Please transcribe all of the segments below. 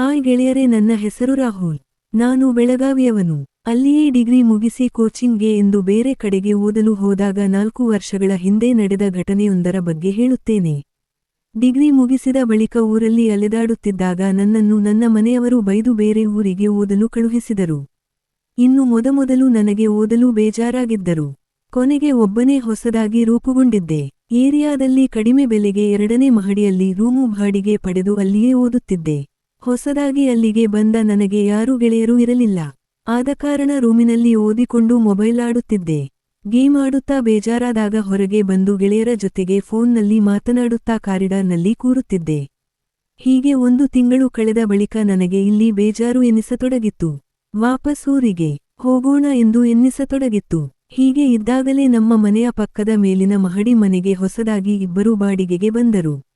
Hi ಗೆಳೆಯರೇ, ನನ್ನ ಹೆಸರು ರಾಹುಲ್. ನಾನು ಬೆಳಗಾವಿಯವನು. ಅಲ್ಲಿಯೇ ಡಿಗ್ರಿ ಮುಗಿಸಿ ಕೋಚಿಂಗ್ಗೆ ಎಂದು ಬೇರೆ ಕಡೆಗೆ ಓದಲು ಹೋದಾಗ ನಾಲ್ಕು ವರ್ಷಗಳ ಹಿಂದೆ ನಡೆದ ಘಟನೆಯೊಂದರ ಬಗ್ಗೆ ಹೇಳುತ್ತೇನೆ. ಡಿಗ್ರಿ ಮುಗಿಸಿದ ಬಳಿಕ ಊರಲ್ಲಿ ಅಲೆದಾಡುತ್ತಿದ್ದಾಗ ನನ್ನನ್ನು ನನ್ನ ಮನೆಯವರು ಬೈದು ಬೇರೆ ಊರಿಗೆ ಓದಲು ಕಳುಹಿಸಿದರು. ಇನ್ನು ಮೊದಮೊದಲು ನನಗೆ ಓದಲು ಬೇಜಾರಾಗಿದ್ದರು. ಕೊನೆಗೆ ಒಬ್ಬನೇ ಹೊಸದಾಗಿ ರೂಪುಗೊಂಡಿದ್ದೆ. ಏರಿಯಾದಲ್ಲಿ ಕಡಿಮೆ ಬೆಲೆಗೆ ಎರಡನೇ ಮಹಡಿಯಲ್ಲಿ ರೂಮು ಬಾಡಿಗೆ ಪಡೆದು ಅಲ್ಲಿಯೇ ಓದುತ್ತಿದ್ದೆ. ಹೊಸದಾಗಿ ಅಲ್ಲಿಗೆ ಬಂದ ನನಗೆ ಯಾರೂ ಗೆಳೆಯರೂ ಇರಲಿಲ್ಲ. ಆದ ಕಾರಣ ರೂಮಿನಲ್ಲಿ ಓದಿಕೊಂಡು ಮೊಬೈಲ್ ಆಡುತ್ತಿದ್ದೆ. ಗೇಮ್ ಆಡುತ್ತಾ ಬೇಜಾರಾದಾಗ ಹೊರಗೆ ಬಂದು ಗೆಳೆಯರ ಜೊತೆಗೆ ಫೋನ್ನಲ್ಲಿ ಮಾತನಾಡುತ್ತಾ ಕಾರಿಡಾರ್ನಲ್ಲಿ ಕೂರುತ್ತಿದ್ದೆ. ಹೀಗೆ ಒಂದು ತಿಂಗಳು ಕಳೆದ ಬಳಿಕ ನನಗೆ ಇಲ್ಲಿ ಬೇಜಾರು ಎನ್ನಿಸತೊಡಗಿತ್ತು ವಾಪಸ್ ಊರಿಗೆ ಹೋಗೋಣ ಎಂದು ಎನ್ನಿಸತೊಡಗಿತ್ತು. ಹೀಗೆ ಇದ್ದಾಗಲೇ ನಮ್ಮ ಮನೆಯ ಪಕ್ಕದ ಮೇಲಿನ ಮಹಡಿ ಮನೆಗೆ ಹೊಸದಾಗಿ ಇಬ್ಬರು ಬಾಡಿಗೆಗೆ ಬಂದರು.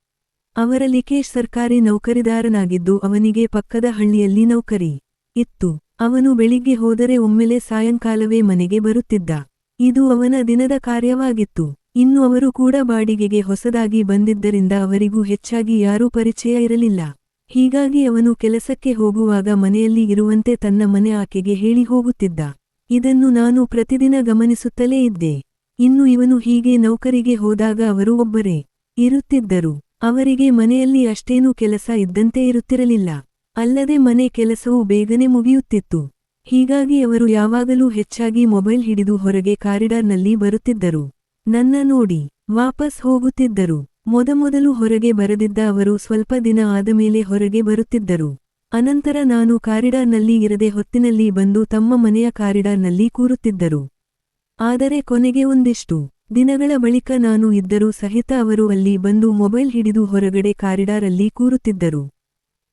ಅವರ ಲಿಕೇಶ್ ಸರ್ಕಾರಿ ನೌಕರಿದಾರನಾಗಿದ್ದು ಅವನಿಗೆ ಪಕ್ಕದ ಹಳ್ಳಿಯಲ್ಲಿ ನೌಕರಿ ಇತ್ತು. ಅವನು ಬೆಳಿಗ್ಗೆ ಹೋದರೆ ಒಮ್ಮೆಲೆ ಸಾಯಂಕಾಲವೇ ಮನೆಗೆ ಬರುತ್ತಿದ್ದ. ಇದು ಅವನ ದಿನದ ಕಾರ್ಯವಾಗಿತ್ತು. ಇನ್ನು ಅವರು ಕೂಡ ಬಾಡಿಗೆಗೆ ಹೊಸದಾಗಿ ಬಂದಿದ್ದರಿಂದ ಅವರಿಗೂ ಹೆಚ್ಚಾಗಿ ಯಾರೂ ಪರಿಚಯ ಇರಲಿಲ್ಲ. ಹೀಗಾಗಿ ಅವನು ಕೆಲಸಕ್ಕೆ ಹೋಗುವಾಗ ಮನೆಯಲ್ಲಿ ಇರುವಂತೆ ತನ್ನ ಮನೆ ಆಕೆಗೆ ಹೇಳಿ ಹೋಗುತ್ತಿದ್ದ. ಇದನ್ನು ನಾನು ಪ್ರತಿದಿನ ಗಮನಿಸುತ್ತಲೇ ಇದ್ದೆ. ಇನ್ನು ಇವನು ಹೀಗೆ ನೌಕರಿಗೆ ಹೋದಾಗ ಅವರು ಒಬ್ಬರೇ ಇರುತ್ತಿದ್ದರು. ಅವರಿಗೆ ಮನೆಯಲ್ಲಿ ಅಷ್ಟೇನೂ ಕೆಲಸ ಇದ್ದಂತೆ ಇರುತ್ತಿರಲಿಲ್ಲ. ಅಲ್ಲದೆ ಮನೆ ಕೆಲಸವೂ ಬೇಗನೆ ಮುಗಿಯುತ್ತಿತ್ತು. ಹೀಗಾಗಿ ಅವರು ಯಾವಾಗಲೂ ಹೆಚ್ಚಾಗಿ ಮೊಬೈಲ್ ಹಿಡಿದು ಹೊರಗೆ ಕಾರಿಡಾರ್ನಲ್ಲಿ ಬರುತ್ತಿದ್ದರು. ನನ್ನ ನೋಡಿ, ವಾಪಸ್ ಹೋಗುತ್ತಿದ್ದರು. ಮೊದಮೊದಲು ಹೊರಗೆ ಬರದಿದ್ದ ಅವರು ಸ್ವಲ್ಪ ದಿನ ಆದಮೇಲೆ ಹೊರಗೆ ಬರುತ್ತಿದ್ದರು. ಅನಂತರ ನಾನು ಕಾರಿಡಾರ್ನಲ್ಲಿ ಇರದೆ ಹೊತ್ತಿನಲ್ಲಿ ಬಂದು ತಮ್ಮ ಮನೆಯ ಕಾರಿಡಾರ್ನಲ್ಲಿ ಕೂರುತ್ತಿದ್ದರು. ಆದರೆ ಕೊನೆಗೆ ಒಂದಿಷ್ಟು ದಿನಗಳ ಬಳಿಕ ನಾನು ಇದ್ದರೂ ಸಹಿತ ಅವರು ಅಲ್ಲಿ ಬಂದು ಮೊಬೈಲ್ ಹಿಡಿದು ಹೊರಗಡೆ ಕಾರಿಡಾರಲ್ಲಿ ಕೂರುತ್ತಿದ್ದರು.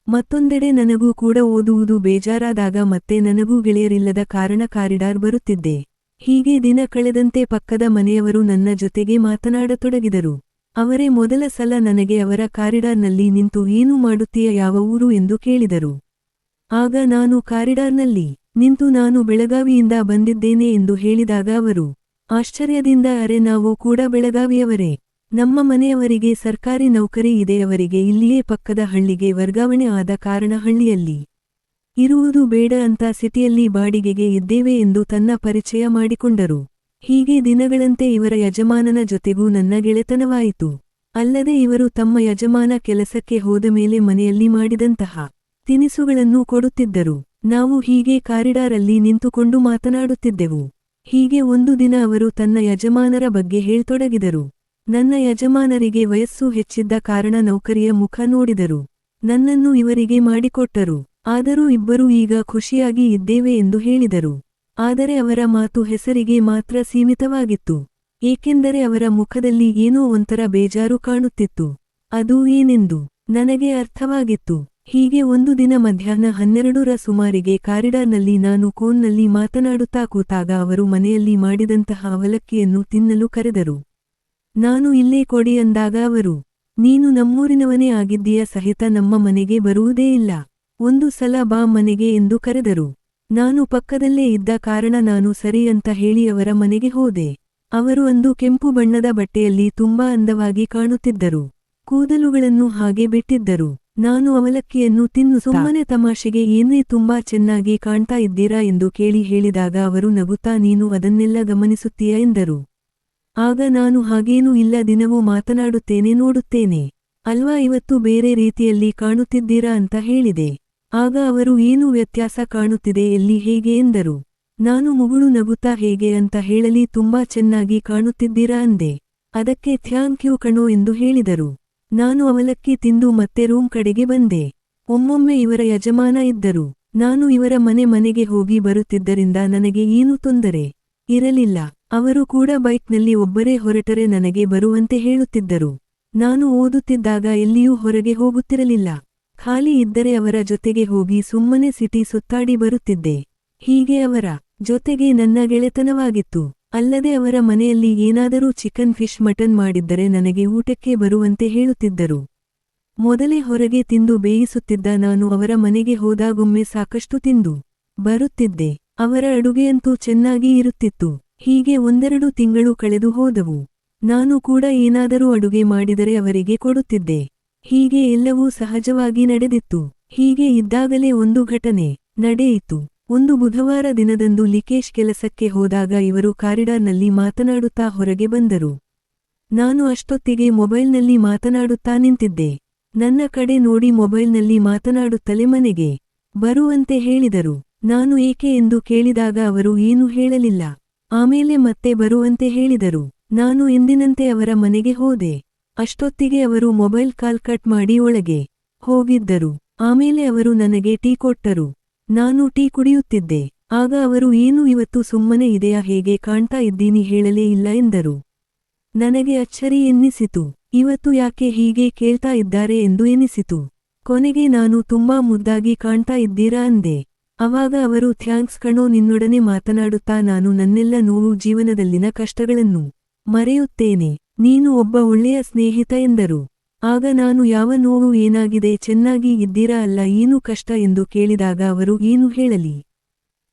ಮತ್ತೊಂದೆಡೆ ನನಗೂ ಕೂಡ ಓದುವುದು ಬೇಜಾರಾದಾಗ ಮತ್ತೆ ನನಗೂ ಗೆಳೆಯರಿಲ್ಲದ ಕಾರಣ ಕಾರಿಡಾರ್ ಬರುತ್ತಿದ್ದೆ. ಹೀಗೆ ದಿನ ಕಳೆದಂತೆ ಪಕ್ಕದ ಮನೆಯವರು ನನ್ನ ಜೊತೆಗೆ ಮಾತನಾಡತೊಡಗಿದರು. ಅವರೇ ಮೊದಲ ಸಲ ನನಗೆ ಅವರ ಕಾರಿಡಾರ್ನಲ್ಲಿ ನಿಂತು ಏನು ಮಾಡುತ್ತೀಯ ಯಾವ ಊರು ಎಂದು ಕೇಳಿದರು. ಆಗ ನಾನು ಕಾರಿಡಾರ್ನಲ್ಲಿ ನಿಂತು ನಾನು ಬೆಳಗಾವಿಯಿಂದ ಬಂದಿದ್ದೇನೆ ಎಂದು ಹೇಳಿದಾಗ ಅವರು ಆಶ್ಚರ್ಯದಿಂದ ಅರೆ ನಾವು ಕೂಡ ಬೆಳಗಾವಿಯವರೇ. ನಮ್ಮ ಮನೆಯವರಿಗೆ ಸರ್ಕಾರಿ ನೌಕರಿ ಇದೆಯವರಿಗೆ ಇಲ್ಲಿಯೇ ಪಕ್ಕದ ಹಳ್ಳಿಗೆ ವರ್ಗಾವಣೆ ಆದ ಕಾರಣ ಹಳ್ಳಿಯಲ್ಲಿ ಇರುವುದು ಬೇಡ ಅಂತ ಸಿಟಿಯಲ್ಲಿ ಬಾಡಿಗೆಗೆ ಇದ್ದೇವೆ ಎಂದು ತನ್ನ ಪರಿಚಯ ಮಾಡಿಕೊಂಡರು. ಹೀಗೆ ದಿನಗಳಂತೆ ಇವರ ಯಜಮಾನನ ಜೊತೆಗೂ ನನ್ನ ಗೆಳೆತನವಾಯಿತು. ಅಲ್ಲದೆ ಇವರು ತಮ್ಮ ಯಜಮಾನ ಕೆಲಸಕ್ಕೆ ಹೋದ ಮೇಲೆ ಮನೆಯಲ್ಲಿ ಮಾಡಿದಂತಹ ತಿನಿಸುಗಳನ್ನು ಕೊಡುತ್ತಿದ್ದರು. ನಾವು ಹೀಗೆ ಕಾರಿಡಾರಲ್ಲಿ ನಿಂತುಕೊಂಡು ಮಾತನಾಡುತ್ತಿದ್ದೆವು. ಹೀಗೆ ಒಂದು ದಿನ ಅವರು ತನ್ನ ಯಜಮಾನರ ಬಗ್ಗೆ ಹೇಳ್ತೊಡಗಿದರು. ನನ್ನ ಯಜಮಾನರಿಗೆ ವಯಸ್ಸು ಹೆಚ್ಚಿದ್ದ ಕಾರಣ ನೌಕರಿಯ ಮುಖ ನೋಡಿದರು. ನನ್ನನ್ನು ಇವರಿಗೆ ಮಾಡಿಕೊಟ್ಟರು. ಆದರೂ ಇಬ್ಬರೂ ಈಗ ಖುಷಿಯಾಗಿ ಇದ್ದೇವೆ ಎಂದು ಹೇಳಿದರು. ಆದರೆ ಅವರ ಮಾತು ಹೆಸರಿಗೆ ಮಾತ್ರ ಸೀಮಿತವಾಗಿತ್ತು. ಏಕೆಂದರೆ ಅವರ ಮುಖದಲ್ಲಿ ಏನೋ ಒಂಥರ ಬೇಜಾರು ಕಾಣುತ್ತಿತ್ತು. ಅದು ಏನೆಂದು ನನಗೆ ಅರ್ಥವಾಗಿತ್ತು. ಹೀಗೆ ಒಂದು ದಿನ ಮಧ್ಯಾಹ್ನ ಹನ್ನೆರಡರ ಸುಮಾರಿಗೆ ಕಾರಿಡಾರ್ನಲ್ಲಿ ನಾನು ಕೋನ್ನಲ್ಲಿ ಮಾತನಾಡುತ್ತಾ ಕೂತಾಗ ಅವರು ಮನೆಯಲ್ಲಿ ಮಾಡಿದಂತಹ ಅವಲಕ್ಕಿಯನ್ನು ತಿನ್ನಲು ಕರೆದರು. ನಾನು ಇಲ್ಲೇ ಕೊಡಿ ಅಂದಾಗ ಅವರು, ನೀನು ನಮ್ಮೂರಿನವನೇ ಆಗಿದ್ದೀಯ ಸಹಿತ ನಮ್ಮ ಮನೆಗೆ ಬರುವುದೇ ಇಲ್ಲ. ಒಂದು ಸಲ ಬಾ ಮನೆಗೆ ಎಂದು ಕರೆದರು. ನಾನು ಪಕ್ಕದಲ್ಲೇ ಇದ್ದ ಕಾರಣ ನಾನು ಸರಿ ಅಂತ ಹೇಳಿ ಅವರ ಮನೆಗೆ ಹೋದೆ. ಅವರು ಅಂದು ಕೆಂಪು ಬಣ್ಣದ ಬಟ್ಟೆಯಲ್ಲಿ ತುಂಬಾ ಅಂದವಾಗಿ ಕಾಣುತ್ತಿದ್ದರು. ಕೂದಲುಗಳನ್ನು ಹಾಗೆ ಬಿಟ್ಟಿದ್ದರು. ನಾನು ಅವಲಕ್ಕಿಯನ್ನು ತಿನ್ನು. ಸುಮ್ಮನೆ ತಮಾಷೆಗೆ ಏನೇ ತುಂಬಾ ಚೆನ್ನಾಗಿ ಕಾಣ್ತಾ ಇದ್ದೀರಾ ಎಂದು ಕೇಳಿ ಹೇಳಿದಾಗ ಅವರು ನಗುತ್ತಾ ನೀನು ಅದನ್ನೆಲ್ಲ ಗಮನಿಸುತ್ತೀಯ? ಎಂದರು. ಆಗ ನಾನು ಹಾಗೇನೂ ಇಲ್ಲ ದಿನವೂ ಮಾತನಾಡುತ್ತೇನೆ ನೋಡುತ್ತೇನೆ. ಅಲ್ವಾ ಇವತ್ತು ಬೇರೆ ರೀತಿಯಲ್ಲಿ ಕಾಣುತ್ತಿದ್ದೀರಾ? ಅಂತ ಹೇಳಿದೆ. ಆಗ ಅವರು ಏನು ವ್ಯತ್ಯಾಸ ಕಾಣುತ್ತಿದೆ ಎಲ್ಲಿ ಹೇಗೆ? ಎಂದರು. ನಾನು ಮುಗುಳು ನಗುತ್ತಾ ಹೇಗೆ ಅಂತ ಹೇಳಲಿ ತುಂಬಾ ಚೆನ್ನಾಗಿ ಕಾಣುತ್ತಿದ್ದೀರಾ? ಅಂದೆ. ಅದಕ್ಕೆ ಥ್ಯಾಂಕ್ ಯು ಕಣೋ ಎಂದು ಹೇಳಿದರು. ನಾನು ಅವಲಕ್ಕಿ ತಿಂದು ಮತ್ತೆ ರೂಮ್ ಕಡೆಗೆ ಬಂದೆ. ಒಮ್ಮೊಮ್ಮೆ ಇವರ ಯಜಮಾನ ಇದ್ದರು. ನಾನು ಇವರ ಮನೆ ಮನೆಗೆ ಹೋಗಿ ಬರುತ್ತಿದ್ದರಿಂದ ನನಗೆ ಏನೂ ತೊಂದರೆ ಇರಲಿಲ್ಲ. ಅವರು ಕೂಡ ಬೈಕ್ನಲ್ಲಿ ಒಬ್ಬರೇ ಹೊರಟರೆ ನನಗೆ ಬರುವಂತೆ ಹೇಳುತ್ತಿದ್ದರು. ನಾನು ಓದುತ್ತಿದ್ದಾಗ ಎಲ್ಲಿಯೂ ಹೊರಗೆ ಹೋಗುತ್ತಿರಲಿಲ್ಲ. ಖಾಲಿ ಇದ್ದರೆ ಅವರ ಜೊತೆಗೆ ಹೋಗಿ ಸುಮ್ಮನೆ ಸಿಟಿ ಸುತ್ತಾಡಿ ಬರುತ್ತಿದ್ದೆ. ಹೀಗೆ ಅವರ ಜೊತೆಗೆ ನನ್ನ ಗೆಳೆತನವಾಗಿತ್ತು. ಅಲ್ಲದೆ ಅವರ ಮನೆಯಲ್ಲಿ ಏನಾದರೂ ಚಿಕನ್ ಫಿಶ್ ಮಟನ್ ಮಾಡಿದ್ದರೆ ನನಗೆ ಊಟಕ್ಕೆ ಬರುವಂತೆ ಹೇಳುತ್ತಿದ್ದರು. ಮೊದಲೇ ಹೊರಗೆ ತಿಂದು ಬೇಯಿಸುತ್ತಿದ್ದ ನಾನು ಅವರ ಮನೆಗೆ ಹೋದಾಗೊಮ್ಮೆ ಸಾಕಷ್ಟು ತಿಂದು ಬರುತ್ತಿದ್ದೆ. ಅವರ ಅಡುಗೆಯಂತೂ ಚೆನ್ನಾಗಿ ಇರುತ್ತಿತ್ತು. ಹೀಗೆ ಒಂದೆರಡು ತಿಂಗಳು ಕಳೆದು ಹೋದವು. ನಾನು ಕೂಡ ಏನಾದರೂ ಅಡುಗೆ ಮಾಡಿದರೆ ಅವರಿಗೆ ಕೊಡುತ್ತಿದ್ದೆ. ಹೀಗೆ ಎಲ್ಲವೂ ಸಹಜವಾಗಿ ನಡೆದಿತ್ತು. ಹೀಗೆ ಇದ್ದಾಗಲೇ ಒಂದು ಘಟನೆ ನಡೆಯಿತು. ಒಂದು ಬುಧವಾರ ದಿನದಂದು ಲಿಕೇಶ್ ಕೆಲಸಕ್ಕೆ ಹೋದಾಗ ಇವರು ಕಾರಿಡಾರ್ನಲ್ಲಿ ಮಾತನಾಡುತ್ತಾ ಹೊರಗೆ ಬಂದರು. ನಾನು ಅಷ್ಟೊತ್ತಿಗೆ ಮೊಬೈಲ್ನಲ್ಲಿ ಮಾತನಾಡುತ್ತಾ ನಿಂತಿದ್ದೆ. ನನ್ನ ಕಡೆ ನೋಡಿ ಮೊಬೈಲ್ನಲ್ಲಿ ಮಾತನಾಡುತ್ತಲೇ ಮನೆಗೆ ಬರುವಂತೆ ಹೇಳಿದರು. ನಾನು ಏಕೆ ಎಂದು ಕೇಳಿದಾಗ ಅವರು ಏನೂ ಹೇಳಲಿಲ್ಲ. ಆಮೇಲೆ ಮತ್ತೆ ಬರುವಂತೆ ಹೇಳಿದರು. ನಾನು ಎಂದಿನಂತೆ ಅವರ ಮನೆಗೆ ಹೋದೆ. ಅಷ್ಟೊತ್ತಿಗೆ ಅವರು ಮೊಬೈಲ್ ಕಾಲ್ ಕಟ್ ಮಾಡಿ ಒಳಗೆ ಹೋಗಿದ್ದರು. ಆಮೇಲೆ ಅವರು ನನಗೆ ಟೀ ಕೊಟ್ಟರು. ನಾನು ಟೀ ಕುಡಿಯುತ್ತಿದ್ದೆ. ಆಗ ಅವರು, ಏನು ಇವತ್ತು ಸುಮ್ಮನೆ ಇದೆಯಾ? ಹೇಗೆ ಕಾಣ್ತಾ ಇದ್ದೀನಿ ಹೇಳಲೇ ಇಲ್ಲ ಎಂದರು. ನನಗೆ ಅಚ್ಚರಿ ಎನ್ನಿಸಿತು. ಇವತ್ತು ಯಾಕೆ ಹೀಗೆ ಕೇಳ್ತಾ ಇದ್ದಾರೆ? ಎಂದು ಎನಿಸಿತು ಕೊನೆಗೆ ನಾನು ತುಂಬಾ ಮುದ್ದಾಗಿ ಕಾಣ್ತಾ ಇದ್ದೀರಾ? ಅಂದೆ. ಅವಾಗ ಅವರು, ಥ್ಯಾಂಕ್ಸ್ ಕಣೋ, ನಿನ್ನೊಡನೆ ಮಾತನಾಡುತ್ತಾ ನಾನು ನನ್ನೆಲ್ಲ ನೋವು ಜೀವನದಲ್ಲಿನ ಕಷ್ಟಗಳನ್ನು ಮರೆಯುತ್ತೇನೆ. ನೀನು ಒಬ್ಬ ಒಳ್ಳೆಯ ಸ್ನೇಹಿತ ಎಂದರು. ಆಗ ನಾನು ಯಾವ ನೋವು ಏನಾಗಿದೆ, ಚೆನ್ನಾಗಿ ಇದ್ದೀರಾ ಅಲ್ಲ, ಏನು ಕಷ್ಟ ಎಂದು ಕೇಳಿದಾಗ ಅವರು ಏನು ಹೇಳಲಿ?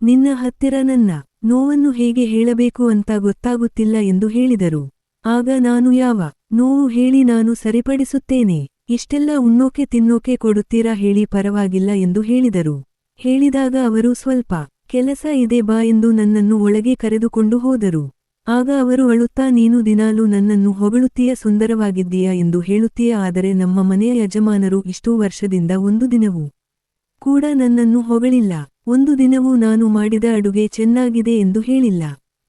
ನಿನ್ನ ಹತ್ತಿರ ನನ್ನ ನೋವನ್ನು ಹೇಗೆ ಹೇಳಬೇಕು ಅಂತ ಗೊತ್ತಾಗುತ್ತಿಲ್ಲ ಎಂದು ಹೇಳಿದರು. ಆಗ ನಾನು ಯಾವ ನೋವು ಹೇಳಿ ನಾನು ಸರಿಪಡಿಸುತ್ತೇನೆ, ಇಷ್ಟೆಲ್ಲ ಉಣ್ಣೋಕೆ ತಿನ್ನೋಕೆ ಕೊಡುತ್ತೀರಾ ಹೇಳಿ ಪರವಾಗಿಲ್ಲ ಎಂದು ಹೇಳಿದರು. ಹೇಳಿದಾಗ ಅವರು, ಸ್ವಲ್ಪ ಕೆಲಸ ಇದೆ ಬಾ ಎಂದು ನನ್ನನ್ನು ಒಳಗೆ ಕರೆದುಕೊಂಡು ಹೋದರು. ಆಗ ಅವರು ಅಳುತ್ತಾ, ನೀನು ದಿನಾಲೂ ನನ್ನನ್ನು ಹೊಗಳುತ್ತೀಯ, ಸುಂದರವಾಗಿದ್ದೀಯಾ ಎಂದು ಹೇಳುತ್ತೀಯ, ಆದರೆ ನಮ್ಮ ಮನೆಯ ಯಜಮಾನರು ಇಷ್ಟೂ ವರ್ಷದಿಂದ ಒಂದು ದಿನವೂ ಕೂಡ ನನ್ನನ್ನು ಹೊಗಳಿಲ್ಲ. ಒಂದು ದಿನವೂ ನಾನು ಮಾಡಿದ ಅಡುಗೆ ಚೆನ್ನಾಗಿದೆ ಎಂದು ಹೇಳಿಲ್ಲ.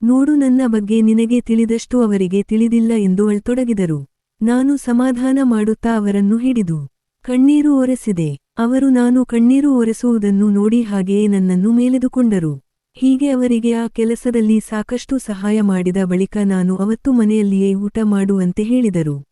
ನೋಡು, ನನ್ನ ಬಗ್ಗೆ ನಿನಗೆ ತಿಳಿದಷ್ಟು ಅವರಿಗೆ ತಿಳಿದಿಲ್ಲ ಎಂದು ಅಳ್ತೊಡಗಿದರು. ನಾನು ಸಮಾಧಾನ ಮಾಡುತ್ತಾ ಅವರನ್ನು ಹಿಡಿದು ಕಣ್ಣೀರು ಒರೆಸಿದೆ. ಅವರು, ನಾನು ಕಣ್ಣೀರು ಒರೆಸುವುದನ್ನು ನೋಡಿ ಹಾಗೆಯೇ ನನ್ನನ್ನು ಮೇಲೆದುಕೊಂಡರು. ಹೀಗೆ ಅವರಿಗೆ ಆ ಕೆಲಸದಲ್ಲಿ ಸಾಕಷ್ಟು ಸಹಾಯ ಮಾಡಿದ ಬಳಿಕ ನಾನು ಅವತ್ತು ಮನೆಯಲ್ಲಿಯೇ ಊಟ ಮಾಡುವಂತೆ ಹೇಳಿದರು.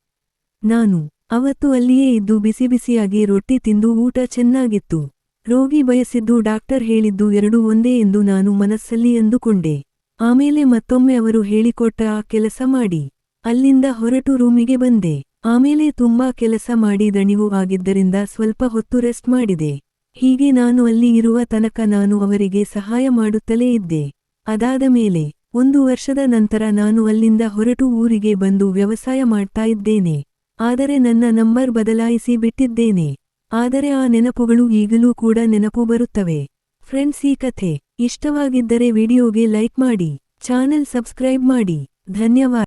ನಾನು ಅವತ್ತು ಅಲ್ಲಿಯೇ ಇದ್ದು ಬಿಸಿ ಬಿಸಿಯಾಗಿ ರೊಟ್ಟಿ ತಿಂದು ಊಟ ಚೆನ್ನಾಗಿತ್ತು. ರೋಗಿ ಬಯಸಿದ್ದು ಡಾಕ್ಟರ್ ಹೇಳಿದ್ದು ಎರಡೂ ಒಂದೇ ಎಂದು ನಾನು ಮನಸ್ಸಲ್ಲಿ ಅಂದುಕೊಂಡೆ. ಆಮೇಲೆ ಮತ್ತೊಮ್ಮೆ ಅವರು ಹೇಳಿಕೊಟ್ಟ ಆ ಕೆಲಸ ಮಾಡಿ. ಅಲ್ಲಿಂದ ಹೊರಟು ರೂಮಿಗೆ ಬಂದೆ. ಆಮೇಲೆ ತುಂಬಾ ಕೆಲಸ ಮಾಡಿ ದಣಿವು ಆಗಿದ್ದರಿಂದ ಸ್ವಲ್ಪ ಹೊತ್ತು ರೆಸ್ಟ್ ಮಾಡಿದೆ. ಹೀಗೆ ನಾನು ಅಲ್ಲಿ ಇರುವ ತನಕ ನಾನು ಅವರಿಗೆ ಸಹಾಯ ಮಾಡುತ್ತಲೇ ಇದ್ದೆ. ಅದಾದ ಮೇಲೆ, ಒಂದು ವರ್ಷದ ನಂತರ ನಾನು ಅಲ್ಲಿಂದ ಹೊರಟು ಊರಿಗೆ ಬಂದು ವ್ಯವಸಾಯ ಮಾಡ್ತಾ ಇದ್ದೇನೆ. ಆದರೆ ನನ್ನ ನಂಬರ್ ಬದಲಾಯಿಸಿ ಬಿಟ್ಟಿದ್ದೇನೆ. ಆದರೆ ಆ ನೆನಪುಗಳು ಈಗಲೂ ಕೂಡ ನೆನಪು ಬರುತ್ತವೆ. ಫ್ರೆಂಡ್ಸ್, ಈ ಕಥೆ ಇಷ್ಟವಾಗಿದ್ದರೆ ವಿಡಿಯೋಗೆ ಲೈಕ್ ಮಾಡಿ, ಚಾನೆಲ್ ಸಬ್ಸ್ಕ್ರೈಬ್ ಮಾಡಿ. ಧನ್ಯವಾದ.